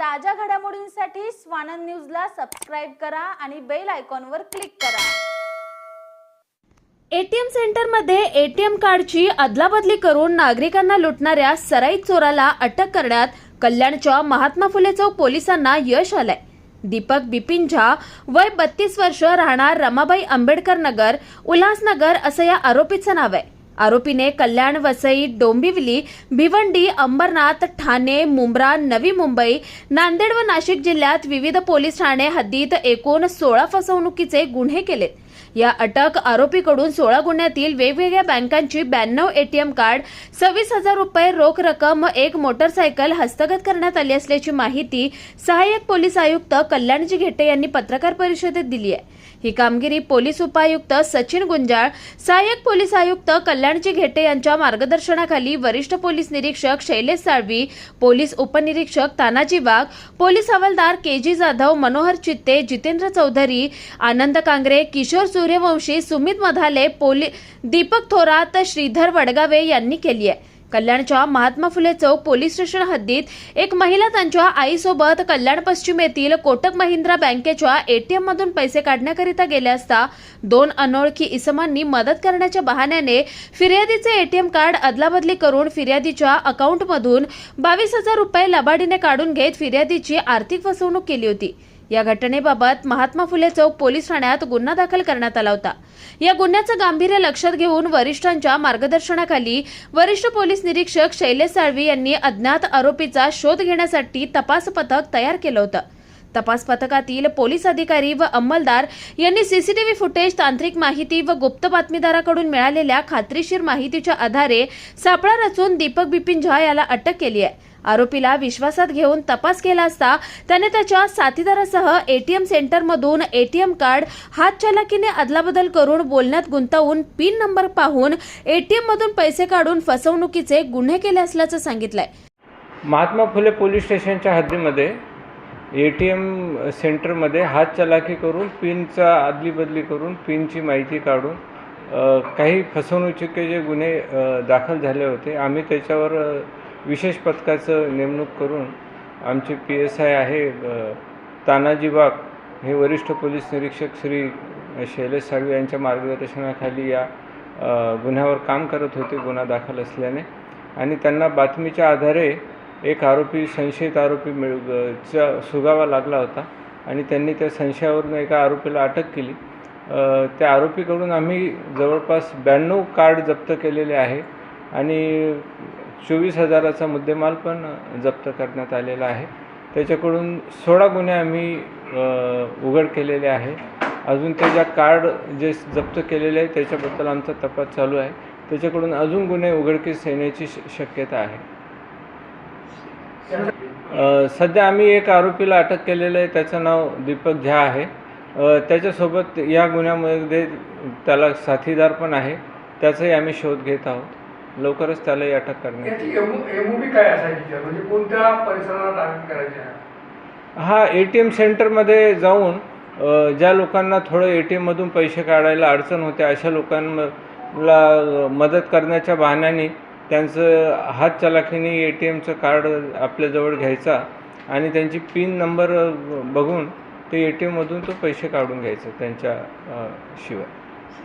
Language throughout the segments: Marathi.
ताज्या घडामोडींसाठी स्वानंद न्यूजला सबस्क्राईब करा आणि बेल आयकॉनवर क्लिक करा. एटीएम सेंटरमध्ये एटीएम कार्डची अदलाबदली करून नागरिकांना लुटणाऱ्या सराई चोराला अटक करण्यात कल्याणच्या महात्मा फुले चौक पोलिसांना यश आलंय. दीपक बिपिन झा वय बत्तीस वर्ष राहणार रमाबाई आंबेडकर नगर उल्हासनगर असं या आरोपीचं नाव आहे. आरोपीने कल्याण वसई डोंबिवली भिवंडी अंबरनाथ ठाणे मुंब्रा नवी मुंबई नांदेड व नाशिक जिल्ह्यात विविध पोलीस ठाणे हद्दीत एकूण सोळा फसवणुकीचे गुन्हे केलेत या अटक आरोपीकडून सोळा गुन्ह्यातील वेगवेगळ्या बँकांची ब्याण्णव एटीएम कार्ड सव्वीस हजार रुपये रोख रक्कम एक मोटरसायकल हस्तगत करण्यात आली असल्याची माहिती सहाय्यक पोलीस आयुक्त कल्याणजी घेटे यांनी पत्रकार परिषदेत दिली आहे. ही कामगिरी पोलीस उपायुक्त सचिन गुंजाळ सहाय्यक पोलीस आयुक्त कल्याणजी घेटे यांच्या मार्गदर्शनाखाली वरिष्ठ पोलीस निरीक्षक शैलेश साळवी पोलीस उपनिरीक्षक तानाजी वाघ पोलीस हवालदार के जी जाधव मनोहर चित्ते जितेंद्र चौधरी आनंद कांगरे किशोर सूर्यवंशी सुमित मधाले पोली दीपक थोरात श्रीधर वडगावे यांनी केली आहे. कल्याणच्या महात्मा फुले चौक पोलीस स्टेशन हद्दीत एक महिला त्यांच्या आईसोबत कल्याण पश्चिम येथील कोटक महिंद्रा बँकेच्या एटीएम मधून पैसे काढण्याकरिता गेले असता दोन अनोळखी इसमांनी मदत करण्याच्या बहाण्याने फिर्यादीचे एटीएम कार्ड अदलाबदली करून फिर्यादीच्या अकाउंटमधून बावीस हजार रुपये लबाडीने काढून घेत फिर्यादीची आर्थिक फसवणूक केली होती. या घटनेबाबत महात्मा फुले चौक पोलीस ठाण्यात गुन्हा दाखल करण्यात आला होता. या गुन्ह्याचं गांभीर्य लक्षात घेऊन वरिष्ठांच्या मार्गदर्शनाखाली वरिष्ठ पोलीस निरीक्षक शैलेश साळवी यांनी अज्ञात आरोपीचा शोध घेण्यासाठी तपास पथक तयार केलं होतं. तपास पथकातील पोलीस अधिकारी व अंमलदार यांनी सीसीटीव्ही फुटेज तांत्रिक माहिती व गुप्त बातमीदाराकडून मिळालेल्या खात्रीशीर माहितीच्या आधारे सापळा रचून दीपक बिपिन झा याला अटक केली आहे. आरोपीला विश्वासात घेऊन तपास केला असता त्याने त्याच्या साथीदारासह एटीएम सेंटरमधून एटीएम कार्ड हातचलाकीने अदलाबदल करून बोलण्यात गुंतवून पिन नंबर पाहून एटीएम मधून पैसे काढून फसवणुकीचे गुन्हे केले असल्याचं सांगितलंय. महात्मा फुले पोलीस स्टेशनच्या हद्दीमध्ये ए टी एम सेंटरमध्ये हातचलाखी करून पिनचा अदलीबदली करून पिनची माहिती काढून काही फसवणुकीचे गुन्हे दाखल झाले होते आम्ही त्याच्यावर विशेष पथकाचं नेमणूक करून आमचे पी एस आय आहे तानाजी वाघ हे वरिष्ठ पोलीस निरीक्षक श्री शैलेश साळवे यांच्या मार्गदर्शनाखाली या गुन्ह्यावर काम करत होते गुन्हा दाखल असल्याने. आणि त्यांना बातमीच्या आधारे एक आरोपी संशयित आरोपी मिळ चा सुगावा लागला होता आणि त्यांनी त्या संशयावरून एका आरोपीला अटक केली. त्या आरोपीकडून आम्ही जवळपास ब्याण्णव कार्ड जप्त केलेले आहे आणि चोवीस हजाराचा मुद्देमाल पण जप्त करण्यात आलेला आहे. त्याच्याकडून सोळा गुन्हे आम्ही उघड केलेले आहे. अजून ते ज्या कार्ड जे जप्त केलेले आहे त्याच्याबद्दल आमचा तपास चालू आहे. त्याच्याकडून अजून गुन्हे उघडकीस येण्याची श- शक्यता आहे. सध्या आम्ही एक आरोपीला अटक केलेलं आहे त्याचं नाव दीपक झा आहे त्याच्यासोबत या गुन्ह्यामध्ये त्याला साथीदार पण आहे त्याचाही आम्ही शोध घेत आहोत लवकरच त्यालाही अटक त्यात? म्हणजे? हा ए टी एम सेंटरमध्ये जाऊन ज्या लोकांना थोडं ए टी एममधून पैसे काढायला अडचण होते अशा लोकांना मदत करण्याच्या बहाण्याने त्यांचं हात चलाखीने ए टी एमचं कार्ड आपल्याजवळ घ्यायचा आणि त्यांची पिन नंबर बघून ते ए टी एममधून तो पैसे काढून घ्यायचं त्यांच्या शिवाय.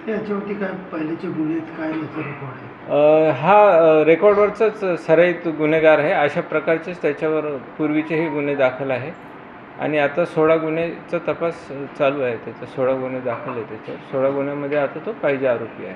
याच्यावरती काय पहिलेचे गुन्हे काय रेकॉर्ड हा रेकॉर्डवरचाच सराईत गुन्हेगार आहे. अशा प्रकारचेच त्याच्यावर पूर्वीचेही गुन्हे दाखल आहे. आणि आता सोळा गुन्हेचा तपास चालू आहे. त्याचा सोळा गुन्हे दाखल आहे त्याच्यावर. सोळा गुन्ह्यामध्ये आता तो पाहिजे आरोपी आहे.